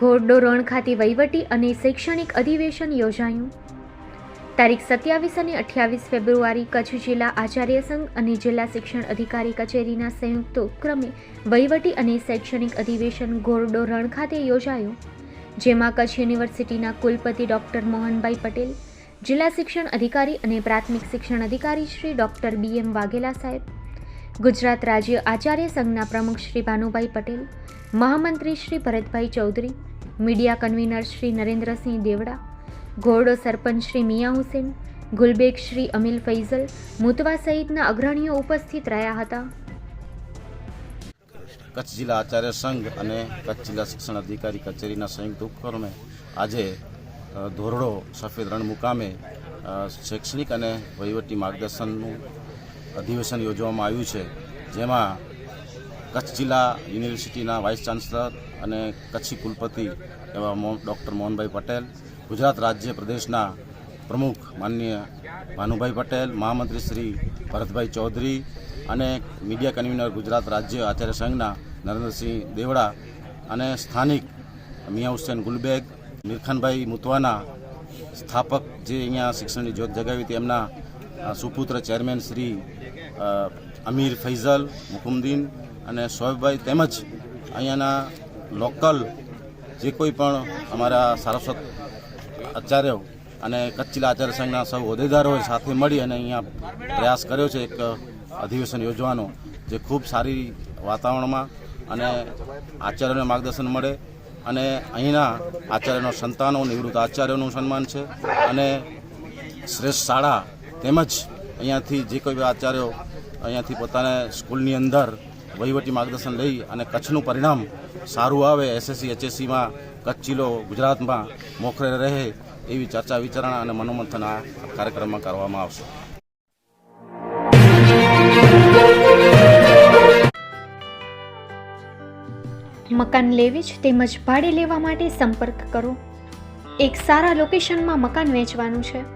ઘોડો રણ ખાતે વહીવટી અને શૈક્ષણિક અધિવેશન યોજાયું. તારીખ સત્યાવીસ અને અઠ્યાવીસ ફેબ્રુઆરી કચ્છ જિલ્લા આચાર્ય સંઘ અને જિલ્લા શિક્ષણ અધિકારી કચેરીના સંયુક્ત ઉપક્રમે વહીવટી અને શૈક્ષણિક અધિવેશન ઘોરડો રણ ખાતે યોજાયું, જેમાં કચ્છ યુનિવર્સિટીના કુલપતિ ડૉક્ટર મોહનભાઈ પટેલ, જિલ્લા શિક્ષણ અધિકારી અને પ્રાથમિક શિક્ષણ અધિકારી Shri doctor B M Vaghela સાહેબ ગુજરાત રાજ્ય આચાર્ય સંઘના પ્રમુખ શ્રી ભાનુભાઈ પટેલ, મહામંત્રી શ્રી ભરતભાઈ ચૌધરી, મીડિયા કન્વીનર શ્રી નરેન્દ્રસિંહ દેવડા, ઘોરડો સરપંચ શ્રી મિયા હુસેન, ગુલબેગ શ્રી અમિલ ફૈઝલ મુતવા સહિતના અગ્રણીઓ ઉપસ્થિત રહ્યા હતા. કચ્છ જિલ્લા આચાર્ય સંઘ અને કચ્છ જિલ્લા શિક્ષણ અધિકારી કચેરીના સંયુક્ત ઉપક્રમે આજે ધોરડો સફેદ રણ મુકામે શૈક્ષણિક અને વહીવટી માર્ગદર્શનનું અધિવેશન યોજવામાં આવ્યું છે જેમાં કચ્છ જિલ્લા યુનિવર્સિટીના વાઇસ ચાન્સલર અને કચ્છી કુલપતિ એવા ડૉક્ટર મોહનભાઈ પટેલ ગુજરાત રાજ્ય પ્રદેશના પ્રમુખ માનનીય ભાનુભાઈ પટેલ મહામંત્રી શ્રી ભરતભાઈ ચૌધરી અને મીડિયા કન્વીનર ગુજરાત રાજ્ય આચાર્ય સંઘના નરેન્દ્રસિંહ દેવડા અને સ્થાનિક મિયા હુસેન ગુલબેગ મિરખાનભાઈ મુતવાના સ્થાપક જે અહીંયા શિક્ષણની જ્યોત જગાવી અ, સુપુત્ર ચેરમેન શ્રી અમીર ફૈઝલ મુકુમદીન અને શોએબભાઈ તેમજ અહીંયાના લોકલ જે કોઈ પણ અમારા સારસ્વત આચાર્યો અને કચ્છ જિલ્લા આચાર્ય સંઘના સૌ હોદ્દેદારોએ સાથે મળી અને અહીંયા પ્રયાસ કર્યો છે એક અધિવેશન યોજવાનો, જે ખૂબ સારી વાતાવરણમાં અને આચાર્યોને માર્ગદર્શન મળે અને અહીંના આચાર્યનો સંતાનો, નિવૃત્ત આચાર્યોનું સન્માન છે અને શ્રેષ્ઠ શાળા તેમજ અહીંયાથી જે કોઈ આચાર્યો અહીંયાથી પોતાને સ્કૂલની અંદર વહીવટી માર્ગદર્શન લઈ અને કચ્છનું પરિણામ સારું આવે એસએસસી એચએસસીમાં કચ્છ જિલ્લો ગુજરાતમાં મોખરે રહે એવી ચર્ચા, વિચારણા અને મનોમંથન આ કાર્યક્રમમાં કરવામાં આવશે. મકાન લેવી જ તેમજ ભાડે લેવા માટે સંપર્ક કરો. એક સારા લોકેશનમાં મકાન વેચવાનું છે.